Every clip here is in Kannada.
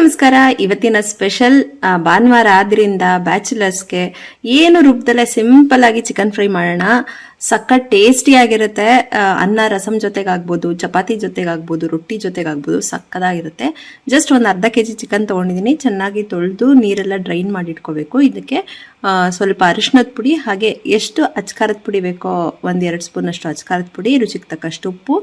ನಮಸ್ಕಾರ. ಇವತ್ತಿನ ಸ್ಪೆಷಲ್ ಭಾನುವಾರ ಆದ್ರಿಂದ ಬ್ಯಾಚುಲರ್ಸ್ಗೆ ಏನು ರೂಪದಲ್ಲೇ ಸಿಂಪಲ್ ಆಗಿ ಚಿಕನ್ ಫ್ರೈ ಮಾಡೋಣ. ಸಖತ್ ಟೇಸ್ಟಿ ಆಗಿರುತ್ತೆ. ಅನ್ನ, ರಸಂ ಜೊತೆಗಾಗ್ಬೋದು, ಚಪಾತಿ ಜೊತೆಗಾಗ್ಬೋದು, ರೊಟ್ಟಿ ಜೊತೆಗಾಗ್ಬೋದು ಸಕ್ಕದಾಗಿರುತ್ತೆ. ಜಸ್ಟ್ ಒಂದು ಅರ್ಧ ಕೆ ಜಿ ಚಿಕನ್ ತೊಗೊಂಡಿದ್ದೀನಿ. ಚೆನ್ನಾಗಿ ತೊಳೆದು ನೀರೆಲ್ಲ ಡ್ರೈನ್ ಮಾಡಿ ಇಟ್ಕೋಬೇಕು ಇದಕ್ಕೆ ಸ್ವಲ್ಪ ಅರಿಶಿನದ ಪುಡಿ, ಹಾಗೆ ಎಷ್ಟು ಅಚ್ಕಾರದ ಪುಡಿ ಬೇಕೋ ಒಂದು ಎರಡು ಸ್ಪೂನಷ್ಟು ಅಚ್ಕಾರದ ಪುಡಿ, ರುಚಿಗೆ ತಕ್ಕಷ್ಟು ಉಪ್ಪು,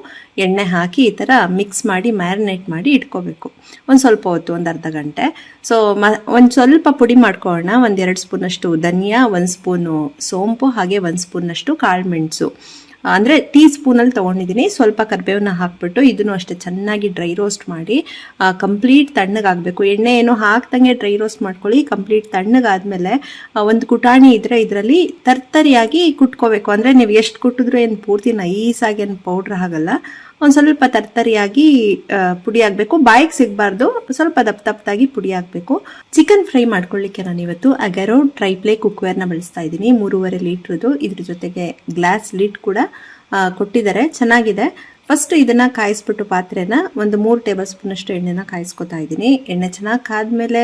ಎಣ್ಣೆ ಹಾಕಿ ಈ ಥರ ಮಿಕ್ಸ್ ಮಾಡಿ ಮ್ಯಾರಿನೇಟ್ ಮಾಡಿ ಇಟ್ಕೋಬೇಕು. ಒಂದು ಸ್ವಲ್ಪ ಹೊತ್ತು, ಒಂದು ಅರ್ಧ ಗಂಟೆ. ಸೊ ಮ, ಒಂದು ಸ್ವಲ್ಪ ಪುಡಿ ಮಾಡ್ಕೊಳ್ಳೋಣ. ಒಂದು ಎರಡು ಸ್ಪೂನಷ್ಟು ಧನಿಯಾ, ಒಂದು ಸ್ಪೂನು ಸೋಂಪು, ಹಾಗೆ ಒಂದು ಸ್ಪೂನಷ್ಟು requirements. So ಅಂದರೆ ಟೀ ಸ್ಪೂನಲ್ಲಿ ತೊಗೊಂಡಿದ್ದೀನಿ. ಸ್ವಲ್ಪ ಕರಿಬೇವನ್ನ ಹಾಕ್ಬಿಟ್ಟು ಇದನ್ನು ಅಷ್ಟೇ ಚೆನ್ನಾಗಿ ಡ್ರೈ ರೋಸ್ಟ್ ಮಾಡಿ ಕಂಪ್ಲೀಟ್ ತಣ್ಣಗಾಗಬೇಕು. ಎಣ್ಣೆ ಏನು ಹಾಕ್ದಂಗೆ ಡ್ರೈ ರೋಸ್ಟ್ ಮಾಡ್ಕೊಳ್ಳಿ ಕಂಪ್ಲೀಟ್ ತಣ್ಣಗಾದ್ಮೇಲೆ ಒಂದು ಕುಟಾಣಿ ಇದ್ರೆ ಇದರಲ್ಲಿ ತರ್ತರಿಯಾಗಿ ಕುಟ್ಕೋಬೇಕು. ಅಂದರೆ ನೀವು ಎಷ್ಟು ಕುಟ್ಟಿದ್ರು ಏನು ಪೂರ್ತಿ ನೈಸಾಗಿ ಏನು ಪೌಡ್ರ್ ಆಗಲ್ಲ. ಒಂದು ಸ್ವಲ್ಪ ತರ್ತರಿಯಾಗಿ ಪುಡಿ ಆಗಬೇಕು. ಬಾಯಿಗೆ ಸಿಗಬಾರ್ದು. ಸ್ವಲ್ಪ ದಪ್ಪ ದಪ್ಪದಾಗಿ ಪುಡಿ ಆಗಬೇಕು. ಚಿಕನ್ ಫ್ರೈ ಮಾಡ್ಕೊಳ್ಳಿಕ್ಕೆ ನಾನು ಇವತ್ತು ಅಗೆರೋ ಟ್ರೈಪ್ಲೇ ಕುಕ್ವೇರ್ನ ಬಳಸ್ತಾ ಇದ್ದೀನಿ. ಮೂರುವರೆ ಲೀಟ್ರದು ಇದ್ರ ಜೊತೆಗೆ ಗ್ಲಾಸ್ ಲಿಡ್ ಕೂಡ. ಕೊಟ್ಟಿದ್ದಾರೆ. ಚೆನ್ನಾಗಿದೆ. ಫಸ್ಟ್ ಇದನ್ನ ಕಾಯಿಸ್ಬಿಟ್ಟು ಪಾತ್ರೆನ ಒಂದು ಮೂರು ಟೇಬಲ್ ಸ್ಪೂನ್ ಅಷ್ಟು ಎಣ್ಣೆನ ಕಾಯಿಸ್ಕೊತಾ ಇದ್ದೀನಿ. ಎಣ್ಣೆ ಚೆನ್ನಾಗಿ ಕಾದ್ಮೇಲೆ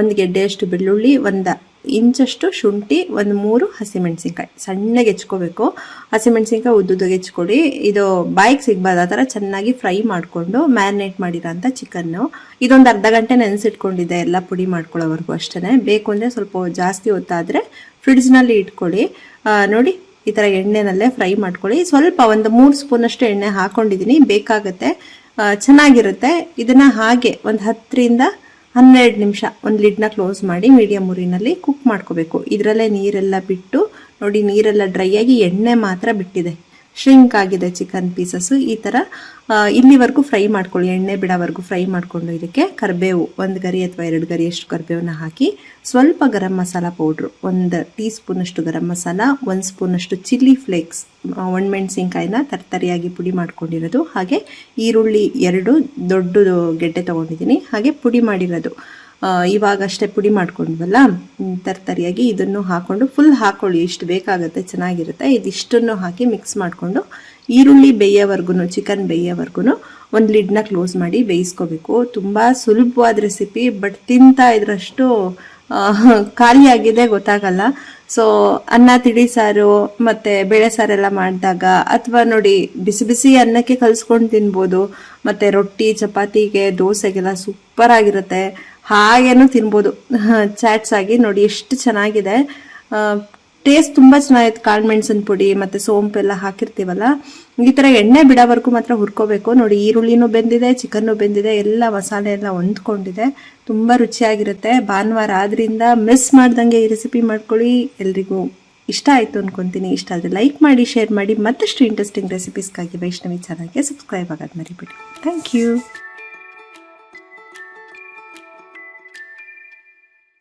ಒಂದು ಗೆಡ್ಡೆಯಷ್ಟು ಬೆಳ್ಳುಳ್ಳಿ, ಒಂದು ಇಂಚಷ್ಟು ಶುಂಠಿ, ಒಂದು ಮೂರು ಹಸಿಮೆಣಸಿನ್ಕಾಯಿ. ಸಣ್ಣಗೆ ಹೆಚ್ಕೋಬೇಕು. ಹಸಿಮೆಣಸಿನ್ಕಾಯಿ ಉದ್ದುದಾಗೆ ಹೆಚ್ಕೊಡಿ. ಇದು ಬಾಯಿಗೆ ಸಿಗ್ಬಾರ್ದು. ಆ ಥರ ಚೆನ್ನಾಗಿ ಫ್ರೈ ಮಾಡಿಕೊಂಡು ಮ್ಯಾರಿನೇಟ್ ಮಾಡಿರೋಂಥ ಚಿಕನ್ನು. ಇದೊಂದು ಅರ್ಧ ಗಂಟೆ ನೆನೆಸಿಟ್ಕೊಂಡಿದೆ ಎಲ್ಲ ಪುಡಿ ಮಾಡ್ಕೊಳ್ಳೋವರೆಗೂ ಅಷ್ಟೇ ಬೇಕು ಅಂದರೆ ಸ್ವಲ್ಪ ಜಾಸ್ತಿ ಹೊತ್ತಾದರೆ ಫ್ರಿಡ್ಜ್ನಲ್ಲಿ ಇಟ್ಕೊಳ್ಳಿ. ನೋಡಿ. ಈ ಥರ ಎಣ್ಣೆನಲ್ಲೇ ಫ್ರೈ ಮಾಡ್ಕೊಳ್ಳಿ. ಸ್ವಲ್ಪ ಒಂದು ಮೂರು ಸ್ಪೂನಷ್ಟು ಎಣ್ಣೆ ಹಾಕೊಂಡಿದ್ದೀನಿ. ಬೇಕಾಗತ್ತೆ. ಚೆನ್ನಾಗಿರುತ್ತೆ. ಇದನ್ನ ಹಾಗೆ ಒಂದು ಹತ್ತರಿಂದ ಹನ್ನೆರಡು ನಿಮಿಷ ಒಂದು ಲಿಡ್ನ ಕ್ಲೋಸ್ ಮಾಡಿ ಮೀಡಿಯಂ ಉರಿನಲ್ಲಿ ಕುಕ್ ಮಾಡ್ಕೋಬೇಕು. ಇದರಲ್ಲೇ ನೀರೆಲ್ಲ ಬಿಟ್ಟು ನೋಡಿ ನೀರೆಲ್ಲ ಡ್ರೈ ಆಗಿ ಎಣ್ಣೆ ಮಾತ್ರ ಬಿಟ್ಟಿದೆ. ಶ್ರಿಂಕ್ ಆಗಿದೆ ಚಿಕನ್ ಪೀಸಸ್ಸು ಈ ಥರ ಇಲ್ಲಿವರೆಗೂ ಫ್ರೈ ಮಾಡ್ಕೊಳ್ಳಿ, ಎಣ್ಣೆ ಬಿಡೋವರೆಗೂ ಫ್ರೈ ಮಾಡಿಕೊಂಡು ಇದಕ್ಕೆ ಕರಿಬೇವು, ಒಂದು ಗರಿ ಅಥವಾ ಎರಡು ಗರಿಯಷ್ಟು ಕರಿಬೇವನ್ನ ಹಾಕಿ, ಸ್ವಲ್ಪ ಗರಂ ಮಸಾಲ ಪೌಡ್ರು ಒಂದು ಟೀ ಸ್ಪೂನಷ್ಟು ಗರಂ ಮಸಾಲ, ಒಂದು ಸ್ಪೂನಷ್ಟು ಚಿಲ್ಲಿ ಫ್ಲೇಕ್ಸ್ ಒಣಮೆಣಸಿನ್ಕಾಯಿನ ತರ್ತರಿಯಾಗಿ ಪುಡಿ ಮಾಡ್ಕೊಂಡಿರೋದು. ಹಾಗೆ ಈರುಳ್ಳಿ ಎರಡು ದೊಡ್ಡದು ಗೆಡ್ಡೆ ತೊಗೊಂಡಿದ್ದೀನಿ. ಹಾಗೆ ಪುಡಿ ಮಾಡಿರೋದು. ಇವಾಗಷ್ಟೇ ಪುಡಿ ಮಾಡ್ಕೊಂಡ್ವಲ್ಲ? ತರ್ತರಿಯಾಗಿ ಇದನ್ನು ಹಾಕೊಂಡು ಫುಲ್ ಹಾಕೊಳ್ಳಿ. ಇಷ್ಟು ಬೇಕಾಗುತ್ತೆ, ಚೆನ್ನಾಗಿರುತ್ತೆ. ಇದಿಷ್ಟನ್ನು ಹಾಕಿ ಮಿಕ್ಸ್ ಮಾಡಿಕೊಂಡು ಈರುಳ್ಳಿ ಬೇಯೋವರೆಗೂ ಚಿಕನ್ ಬೇಯೋವರೆಗೂ ಒಂದು ಲಿಡ್ನ ಕ್ಲೋಸ್ ಮಾಡಿ ಬೇಯಿಸ್ಕೋಬೇಕು. ತುಂಬ ಸುಲಭವಾದ ರೆಸಿಪಿ ಬಟ್ ತಿಂತಾ ಇದ್ರಷ್ಟು ಖಾಲಿಯಾಗಿದೆ ಗೊತ್ತಾಗಲ್ಲ. ಸೊ ಅನ್ನ, ತಿಳಿ ಸಾರು, ಮತ್ತು ಬೇಳೆ ಸಾರೆಲ್ಲ ಮಾಡಿದಾಗ, ಅಥವಾ ನೋಡಿ, ಬಿಸಿ ಬಿಸಿ ಅನ್ನಕ್ಕೆ ಕಲಿಸ್ಕೊಂಡು ತಿನ್ಬೋದು. ಮತ್ತು ರೊಟ್ಟಿ, ಚಪಾತಿಗೆ, ದೋಸೆಗೆಲ್ಲ ಸೂಪರ್ ಆಗಿರುತ್ತೆ. ಹಾಗೇನು ತಿನ್ಬೋದು. ಚಾಟ್ಸ್ ಆಗಿ ನೋಡಿ ಎಷ್ಟು ಚೆನ್ನಾಗಿದೆ. ಟೇಸ್ಟ್ ತುಂಬ ಚೆನ್ನಾಗಿತ್ತು. ಕಾಳು ಮೆಣಸಿನ ಪುಡಿ ಮತ್ತು ಸೋಂಪು ಎಲ್ಲ ಹಾಕಿರ್ತೀವಲ್ಲ? ಈ ಥರ ಎಣ್ಣೆ ಬಿಡೋವರೆಗೂ ಮಾತ್ರ ಹುರ್ಕೋಬೇಕು. ನೋಡಿ ಈರುಳ್ಳಿನೂ ಬೆಂದಿದೆ, ಚಿಕನ್ನು ಬೆಂದಿದೆ, ಎಲ್ಲ ಮಸಾಲೆ ಎಲ್ಲ ಹೊಂದ್ಕೊಂಡಿದೆ. ತುಂಬ ರುಚಿಯಾಗಿರುತ್ತೆ. ಭಾನುವಾರ ಆದ್ದರಿಂದ ಮಿಸ್ ಮಾಡ್ದಂಗೆ ಈ ರೆಸಿಪಿ ಮಾಡ್ಕೊಳ್ಳಿ. ಎಲ್ರಿಗೂ ಇಷ್ಟ ಆಯಿತು ಅಂದ್ಕೊತೀನಿ ಇಷ್ಟ ಆದರೆ ಲೈಕ್ ಮಾಡಿ ಶೇರ್ ಮಾಡಿ. ಮತ್ತಷ್ಟು ಇಂಟ್ರೆಸ್ಟಿಂಗ್ ರೆಸಿಪೀಸ್ಗಾಗಿ ವೈಷ್ಣವಿ ಚಾನಲ್ಗೆ ಸಬ್ಸ್ಕ್ರೈಬ್ ಆಗೋದು ಮರಿಬಿಡಿ. Thank you